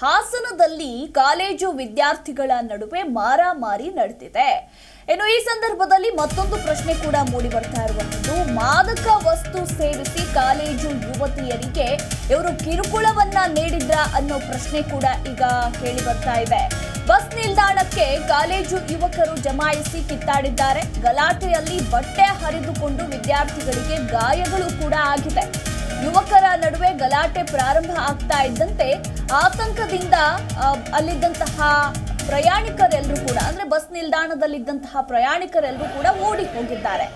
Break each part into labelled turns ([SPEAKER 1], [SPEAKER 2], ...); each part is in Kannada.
[SPEAKER 1] ಹಾಸನದಲ್ಲಿ ಕಾಲೇಜು ವಿದ್ಯಾರ್ಥಿಗಳ ನಡುವೆ ಮಾರಾಮಾರಿ ನಡೆದಿದೆ. ಇನ್ನು ಈ ಸಂದರ್ಭದಲ್ಲಿ ಮತ್ತೊಂದು ಪ್ರಶ್ನೆ ಕೂಡ ಮೂಡಿ ಬರ್ತಾ ಇರುವಂತದ್ದು ಮಾದಕ ವಸ್ತು ಸೇವಿಸಿ ಕಾಲೇಜು ಯುವತಿಯರಿಗೆ ಇವರು ಕಿರುಕುಳವನ್ನ ನೀಡಿದ್ರ ಅನ್ನೋ ಪ್ರಶ್ನೆ ಕೂಡ ಈಗ ಕೇಳಿ ಬರ್ತಾ ಇದೆ. ಬಸ್ ನಿಲ್ದಾಣಕ್ಕೆ ಕಾಲೇಜು ಯುವಕರು ಜಮಾಯಿಸಿ ಕಿತ್ತಾಡಿದ್ದಾರೆ. ಗಲಾಟೆಯಲ್ಲಿ ಬಟ್ಟೆ ಹರಿದುಕೊಂಡು ವಿದ್ಯಾರ್ಥಿಗಳಿಗೆ ಗಾಯಗಳು ಕೂಡ ಆಗಿದೆ. ಯುವಕರ ನಡುವೆ ಗಲಾಟೆ ಪ್ರಾರಂಭ ಆಗ್ತಾ ಇದ್ದಂತೆ ಆತಂಕದಿಂದ ಅಲ್ಲಿದ್ದಂತಹ ಪ್ರಯಾಣಿಕರೆಲ್ಲರೂ ಕೂಡ, ಅಂದ್ರೆ ಬಸ್ ನಿಲ್ದಾಣದಲ್ಲಿದ್ದಂತಹ ಪ್ರಯಾಣಿಕರೆಲ್ಲರೂ ಕೂಡ ಓಡಿ ಹೋಗಿದ್ದಾರೆ.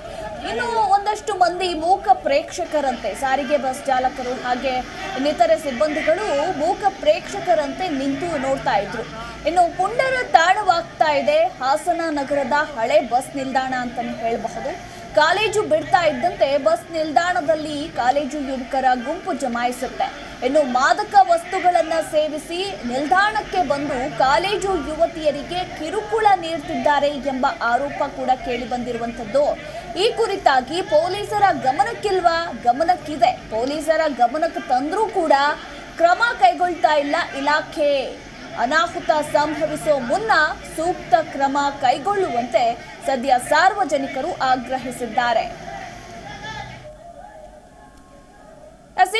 [SPEAKER 1] ಇನ್ನು ಒಂದಷ್ಟು ಮಂದಿ ಮೂಕ ಪ್ರೇಕ್ಷಕರಂತೆ, ಸಾರಿಗೆ ಬಸ್ ಚಾಲಕರು ಹಾಗೆ ಇನ್ನಿತರೆ ಸಿಬ್ಬಂದಿಗಳು ಮೂಕ ಪ್ರೇಕ್ಷಕರಂತೆ ನಿಂತು ನೋಡ್ತಾ ಇದ್ರು. ಇನ್ನು ಪುಂಡರ ತಾಣವಾಗ್ತಾ ಇದೆ. ಹಾಸನ ನಗರದ ಹಳೆ ಬಸ್ ನಿಲ್ದಾಣ ಅಂತಾನೆ ಹೇಳಬಹುದು. ಕಾಲೇಜು ಬಿಡ್ತಾ ಇದ್ದಂತೆ ಬಸ್ ನಿಲ್ದಾಣದಲ್ಲಿ ಕಾಲೇಜು ಯುವಕರ ಗುಂಪು ಜಮಾಯಿಸುತ್ತೆ. ಇನ್ನು ಮಾದಕ ವಸ್ತುಗಳನ್ನು ಸೇವಿಸಿ ನಿಲ್ದಾಣಕ್ಕೆ ಬಂದು ಕಾಲೇಜು ಯುವತಿಯರಿಗೆ ಕಿರುಕುಳ ನೀಡುತ್ತಿದ್ದಾರೆ ಎಂಬ ಆರೋಪ ಕೂಡ ಕೇಳಿಬಂದಿರುವಂಥದ್ದು ಈ ಕುರಿತಾಗಿ ಪೊಲೀಸರ ಗಮನಕ್ಕಿಲ್ವಾ? ಗಮನಕ್ಕಿದೆ. ಪೊಲೀಸರ ಗಮನಕ್ಕೆ ತಂದರೂ ಕೂಡ ಕ್ರಮ ಕೈಗೊಳ್ತಾ ಇಲ್ಲ ಇಲಾಖೆ. ಅನಾಹುತ ಸಂಭವಿಸೋ ಮುನ್ನ ಸೂಕ್ತ ಕ್ರಮ ಕೈಗೊಳ್ಳುವಂತೆ ಸದ್ಯ ಸಾರ್ವಜನಿಕರು ಆಗ್ರಹಿಸಿದ್ದಾರೆ.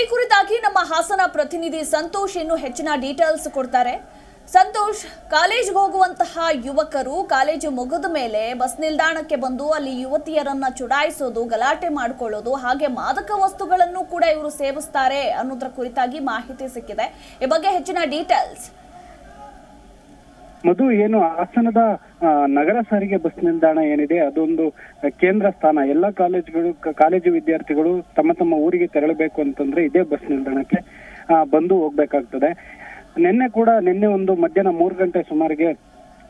[SPEAKER 1] ಈ ಕುರಿತಾಗಿ ನಮ್ಮ ಹಾಸನ ಪ್ರತಿನಿಧಿ ಸಂತೋಷ್ ಇನ್ನು ಹೆಚ್ಚಿನ ಡೀಟೇಲ್ಸ್ ಕೊಡ್ತಾರೆ. ಸಂತೋಷ್ ಕಾಲೇಜ್ಗೆ ಹೋಗುವಂತಹ ಯುವಕರು ಕಾಲೇಜು ಮುಗಿದ ಮೇಲೆ ಬಸ್ ನಿಲ್ದಾಣಕ್ಕೆ ಬಂದು ಅಲ್ಲಿ ಯುವತಿಯರನ್ನ ಚುಡಾಯಿಸೋದು, ಗಲಾಟೆ ಮಾಡ್ಕೊಳ್ಳೋದು, ಹಾಗೆ ಮಾದಕ ವಸ್ತುಗಳನ್ನು ಕೂಡ ಇವರು ಸೇವಿಸ್ತಾರೆ ಅನ್ನೋದ್ರ ಕುರಿತಾಗಿ ಮಾಹಿತಿ ಸಿಕ್ಕಿದೆ. ಈ ಬಗ್ಗೆ ಹೆಚ್ಚಿನ ಡೀಟೇಲ್ಸ್
[SPEAKER 2] ಮಧು, ಏನು ಹಾಸನದ ನಗರ ಸಾರಿಗೆ ಬಸ್ ನಿಲ್ದಾಣ ಏನಿದೆ, ಅದೊಂದು ಕೇಂದ್ರ ಸ್ಥಾನ. ಎಲ್ಲ ಕಾಲೇಜುಗಳು ಕಾಲೇಜು ವಿದ್ಯಾರ್ಥಿಗಳು ತಮ್ಮ ತಮ್ಮ ಊರಿಗೆ ತೆರಳಬೇಕು ಅಂತಂದ್ರೆ ಇದೇ ಬಸ್ ನಿಲ್ದಾಣಕ್ಕೆ ಬಂದು ಹೋಗ್ಬೇಕಾಗ್ತದೆ. ನಿನ್ನೆ ಕೂಡ, ನಿನ್ನೆ ಒಂದು ಮಧ್ಯಾಹ್ನ ಮೂರು ಗಂಟೆ ಸುಮಾರಿಗೆ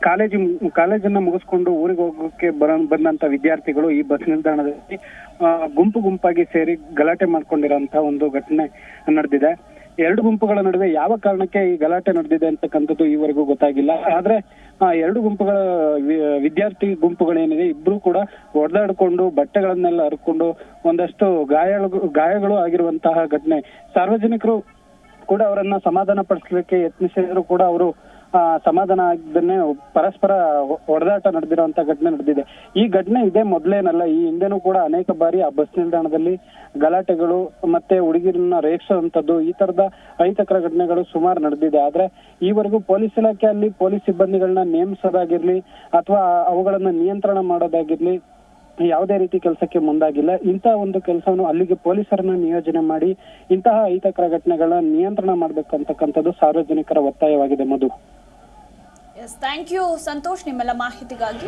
[SPEAKER 2] ಕಾಲೇಜು, ಕಾಲೇಜನ್ನ ಮುಗಿಸ್ಕೊಂಡು ಊರಿಗೆ ಹೋಗೋಕೆ ಬರ, ಬಂದಂತ ವಿದ್ಯಾರ್ಥಿಗಳು ಈ ಬಸ್ ನಿಲ್ದಾಣದಲ್ಲಿ ಗುಂಪು ಗುಂಪಾಗಿ ಸೇರಿ ಗಲಾಟೆ ಮಾಡ್ಕೊಂಡಿರೋಂತ ಒಂದು ಘಟನೆ ನಡೆದಿದೆ. ಎರಡು ಗುಂಪುಗಳ ನಡುವೆ ಯಾವ ಕಾರಣಕ್ಕೆ ಈ ಗಲಾಟೆ ನಡೆದಿದೆ ಅಂತಕ್ಕಂಥದ್ದು ಈವರೆಗೂ ಗೊತ್ತಾಗಿಲ್ಲ. ಆದ್ರೆ, ಆ, ಎರಡು ಗುಂಪುಗಳ ವಿದ್ಯಾರ್ಥಿ ಗುಂಪುಗಳೇನಿದೆ, ಇಬ್ರು ಕೂಡ ಒಡೆದಾಡ್ಕೊಂಡು, ಬಟ್ಟೆಗಳನ್ನೆಲ್ಲ ಹರ್ಕೊಂಡು ಒಂದಷ್ಟು ಗಾಯಗಳು ಗಾಯಗಳು ಆಗಿರುವಂತಹ ಘಟನೆ. ಸಾರ್ವಜನಿಕರು ಕೂಡ ಅವರನ್ನ ಸಮಾಧಾನ ಪಡಿಸ್ಲಿಕ್ಕೆ ಯತ್ನಿಸಿದ್ರು ಕೂಡ ಅವರು ಸಮಾಧಾನ ಆಗದನ್ನೇ ಪರಸ್ಪರ ಹೊಡೆದಾಟ ನಡೆದಿರುವಂತ ಘಟನೆ ನಡೆದಿದೆ. ಈ ಘಟನೆ ಇದೇ ಮೊದಲೇನಲ್ಲ, ಈ ಹಿಂದೆನೂ ಕೂಡ ಅನೇಕ ಬಾರಿ ಆ ಬಸ್ ನಿಲ್ದಾಣದಲ್ಲಿ ಗಲಾಟೆಗಳು ಮತ್ತೆ ಹುಡುಗಿರನ್ನ ರೇಗಿಸುವಂತದ್ದು ಈ ತರದ ಅಹಿತಕರ ಘಟನೆಗಳು ಸುಮಾರು ನಡೆದಿದೆ. ಆದ್ರೆ ಈವರೆಗೂ ಪೊಲೀಸ್ ಇಲಾಖೆ ಅಲ್ಲಿ ಪೊಲೀಸ್ ಸಿಬ್ಬಂದಿಗಳನ್ನ ನೇಮಿಸೋದಾಗಿರ್ಲಿ ಅಥವಾ ಅವುಗಳನ್ನ ನಿಯಂತ್ರಣ ಮಾಡೋದಾಗಿರ್ಲಿ ಯಾವುದೇ ರೀತಿ ಕೆಲಸಕ್ಕೆ ಮುಂದಾಗಿಲ್ಲ. ಇಂತಹ ಒಂದು ಕೆಲಸವನ್ನು ಅಲ್ಲಿಗೆ ಪೊಲೀಸರನ್ನ ನಿಯೋಜನೆ ಮಾಡಿ ಇಂತಹ ಅಹಿತಕರ ಘಟನೆಗಳನ್ನ ನಿಯಂತ್ರಣ ಮಾಡ್ಬೇಕಂತಕ್ಕಂಥದ್ದು ಸಾರ್ವಜನಿಕರ ಒತ್ತಾಯವಾಗಿದೆ Madhu.
[SPEAKER 1] Yes thank you Santosh ನಿಮ್ಮೆಲ್ಲ ಮಾಹಿತಿಗಾಗಿ.